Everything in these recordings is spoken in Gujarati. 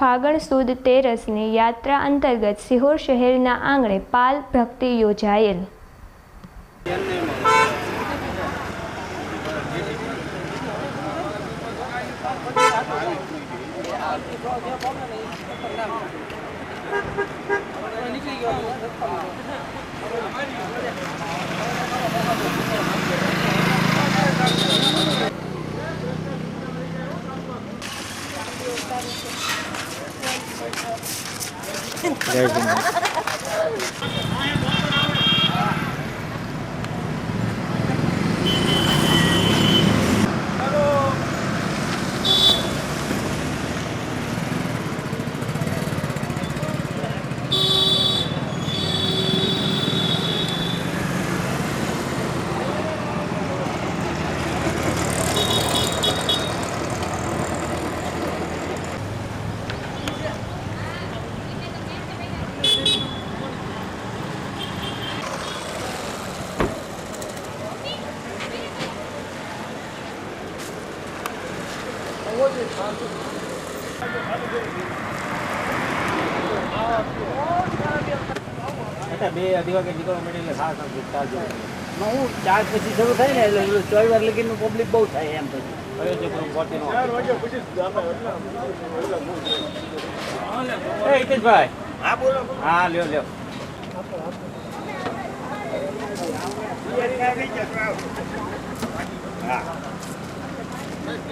ફાગણ સુદ તેરસની યાત્રા અંતર્ગત સિહોર શહેરના આંગણે પાલ ભક્તિ યોજાયેલ. Gergin. બે અઢી વાગે નીકળવા માંડી એટલે આમ ચાલજો. હું ચાર પછી શરૂ થાય ને એટલે ચોવી ચોવીસ વાર લગીનું પબ્લિક બહુ થાય એમ પછી. હિતેશભાઈ. હા બોલો હા લ્યો લ્યો.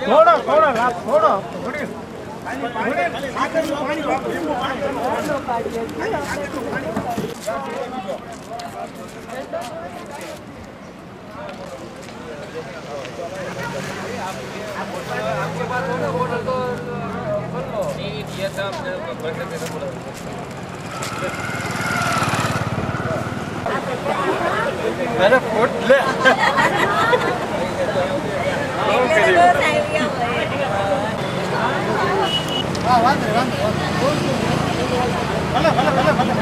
થોડો થોડો લાભ થોડો. અરે ફોટ લે. હા વાંધો નહીં, વાંધો નહીં. ભલે ભલે ભલે ભલે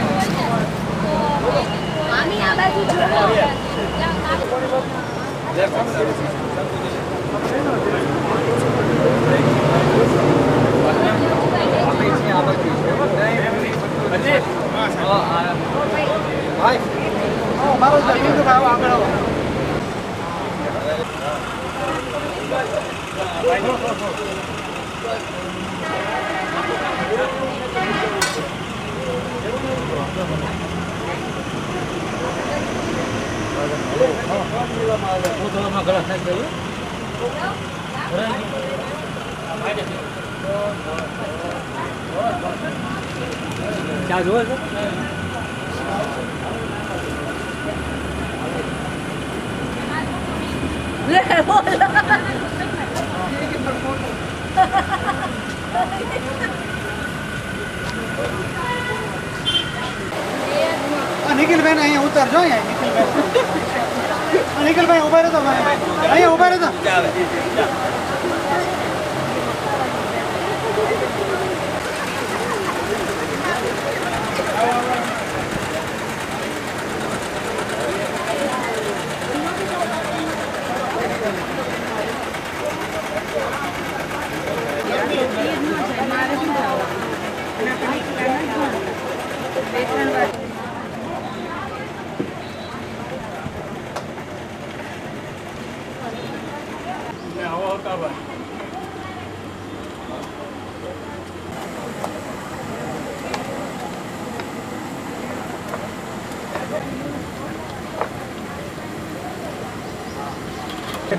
ભાઈ આવો, મારો જ બિંદુ ભાઈ આવો, આગળ આવો ચા જોવે છે આ નિખિલભાઈ અહીંયા ઉતારજો અહીંયા નિખિલભાઈ. નિખિલભાઈ ઊભા રહેતો ભાઈ અહીંયા ઊભા રહેતો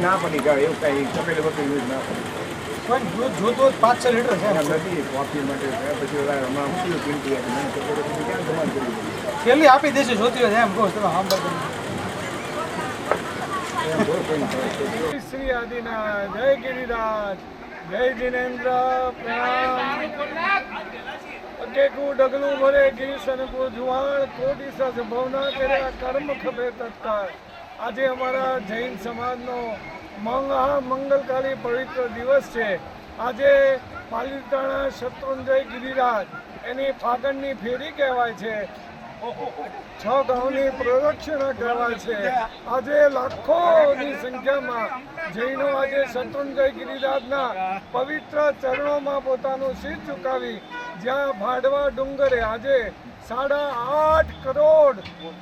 ના પડી જાય એવું કઈ તપેલી બપેલી યુઝ ના પડી પણ જોતો પાંચ છ લીટર છે. નથી કોફી માટે. પછી હમણાં મૂકેલું કિંમતી હતું. છેલ્લી આપી દેશે જોતી હોય એમ કહો તમે હાંભળ કરી એમ બોલ કોઈ નહીં. શ્રી આદિનાથ જય ગિરિરાજ જય જિનેન્દ્ર પ્રણામ અકેકુ ડગલું ભરે ગિરીશન કો જુવાણ કોટી સાથે ભવના કર્યા કર્મ ખભે તત્કાળ આજે અમારા જૈન સમાજનો મંગા મંગલકારી પવિત્ર દિવસ છે આજે પાલિતાણા શત્રુંજય ગિરિરાજ, એની ફાગણની ફેરી કહેવાય છે. છ ગાઉની પ્રદક્ષિણા કરવા છે. આજે લાખોની સંખ્યામાં જૈનો આજે શત્રુંજય ગિરિરાજના પવિત્ર ચરણોમાં પોતાનું શિર ચુકાવી જ્યાં ભાડવા ડુંગરે આજે સાડા આઠ કરોડ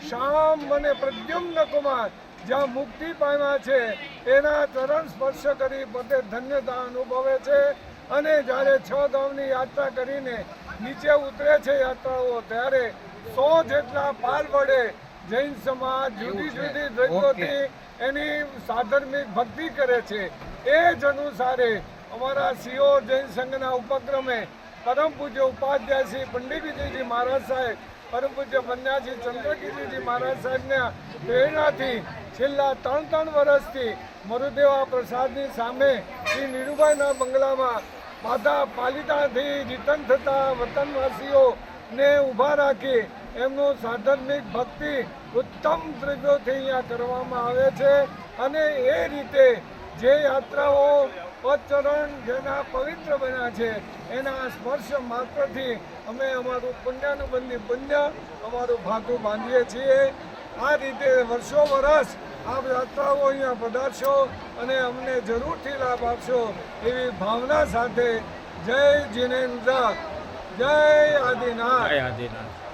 શ્યામ અને પ્રદ્યુમ્ન કુમાર જ્યાં મુક્તિ પામ્યા છે. એના ચરણ સ્પર્શ કરી પોતે ધન્યતા અનુભવે છે અને જ્યારે છ ગામની યાત્રા કરીને નીચે ઉતરે છે યાત્રાઓ, ત્યારે સો જેટલા પાર વડે જૈન સમાજ જુદી જુદી દ્રવ્યોથી એની સાધર્મિક ભક્તિ કરે છે. એ જ અનુસારે અમારા સીઓ જૈન સંઘના ઉપક્રમે પરમ પૂજ્ય ઉપાધ્યાય શ્રી પંડિત વિજયજી મહારાજ સાહેબ પરમ પૂજ્ય બન્યાજી ચંદ્રગીરીજી મહારાજ સાહેબના પ્રેરણાથી છેલ્લા ત્રણ ત્રણ વર્ષથી મરુદેવા પ્રસાદની સામે શ્રી નીરુભાઈના બંગલામાં માતા પાલિતાથી જીતન થતા વતનવાસીઓને ઊભા રાખી એમનું સાધર્મિક ભક્તિ ઉત્તમ દ્રવ્યોથી અહીંયા કરવામાં આવે છે. અને એ રીતે જે યાત્રાઓ પદચરણ જેના પવિત્ર બન્યા છે, એના સ્પર્શ માત્રથી અમે અમારું પુણ્યાનુબંધી પુણ્ય, અમારું ભાગું બાંધીએ છીએ. આ રીતે વર્ષો વર્ષ આ યાત્રાઓ અહીંયા પધારશો અને અમને જરૂરથી લાભ આપશો એવી ભાવના સાથે જય જીનેન્દ્ર. જય આદિનાથ. જય આદિનાથ.